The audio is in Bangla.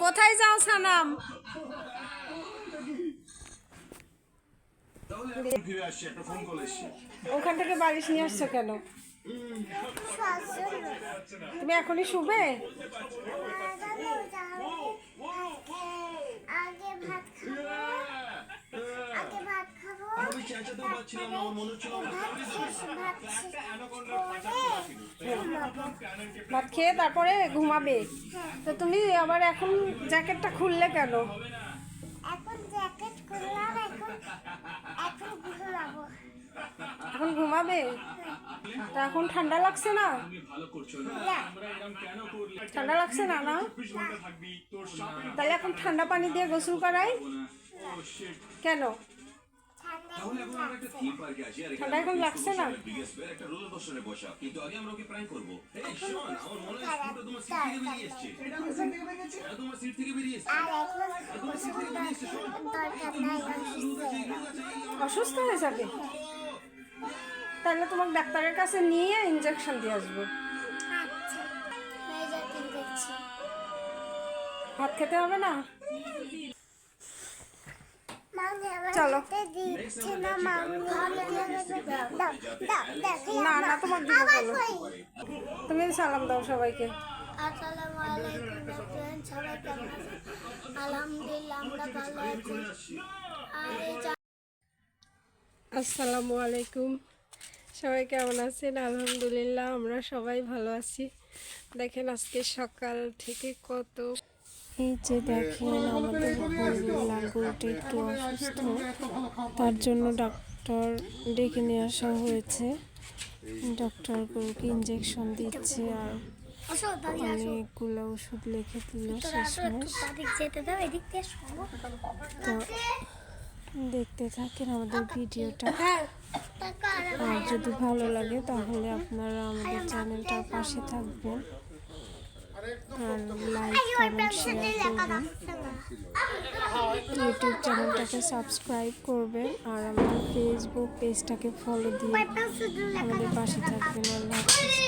কোথায় যাও সানাম? ওখান থেকে বালিশ নিয়ে আসছো কেন? তুমি এখনই শুবে আগে ভাত খাব আগে ভাত খাব আমি না মনে হচ্ছিল ভাত শেষ ভাত খেয়ে তারপরে ঘুমাবে। তো তুমি আবার এখন জ্যাকেটটা খুললে কেন? এখন জ্যাকেট করলাম এখন এখন ঘুমাবো। এখন ঘুমাবে? তা এখন ঠান্ডা লাগছে না? ঠান্ডা লাগছে না না? তাহলে এখন ঠান্ডা পানি দিয়ে গোসল করাই? কেন? ঠান্ডা এখন লাগছে না। একটা রোলার কোস্টারে বসা। কিন্তু আগে আমরা ওকে প্র্যাঙ্ক করব। এই শোন আমার মনে হয় স্ক্রুটা তোমার সিট থেকে বেরিয়ে এসেছে। এটা তোমার সিট থেকে বেরিয়ে এসেছে? আর এখন গোসল দরকার নাই অসুস্থ অসুস্থ হয়ে যাবে। তাহলে তোমাকে ডাক্তারের কাছে নিয়ে ইঞ্জেকশন দিয়ে আসব। আচ্ছা ভাত খেতে হবে না? চলো। না না তোমার বলো। তুমি সালাম দাও সবাইকে। আসসালামু আলাইকুম ফ্রেন্ড সবাই কেমন আছেন আলহামদুলিল্লাহ আমরা ভালো আছি আসসালামু আলাইকুম। সবাই কেমন আছেন? আলহামদুলিল্লাহ আমরা সবাই ভালো আছি। দেখেন আজকে সকাল থেকে কত এই যে দেখেন, আমাদের লাগুটা একটু অসুস্থ। তার জন্য ডাক্তার ডেকে নিয়ে আসা হয়েছে। ডক্টর গরুকে ইঞ্জেকশন দিচ্ছে আর অনেকগুলো ওষুধ লিখে দিল তো দেখতে থাকেন আমাদের ভিডিওটা। আর যদি ভালো লাগে তাহলে আপনারা আমাদের চ্যানেলটার পাশে থাকবেন। লাইক কমেন্ট শেয়ার করবেন ইউটিউব চ্যানেলটাকে সাবস্ক্রাইব করবেন আর আমার ফেসবুক পেজটাকে ফলো দিয়ে আমাদের পাশে থাকবেন। আল্লাহ হাফিজ।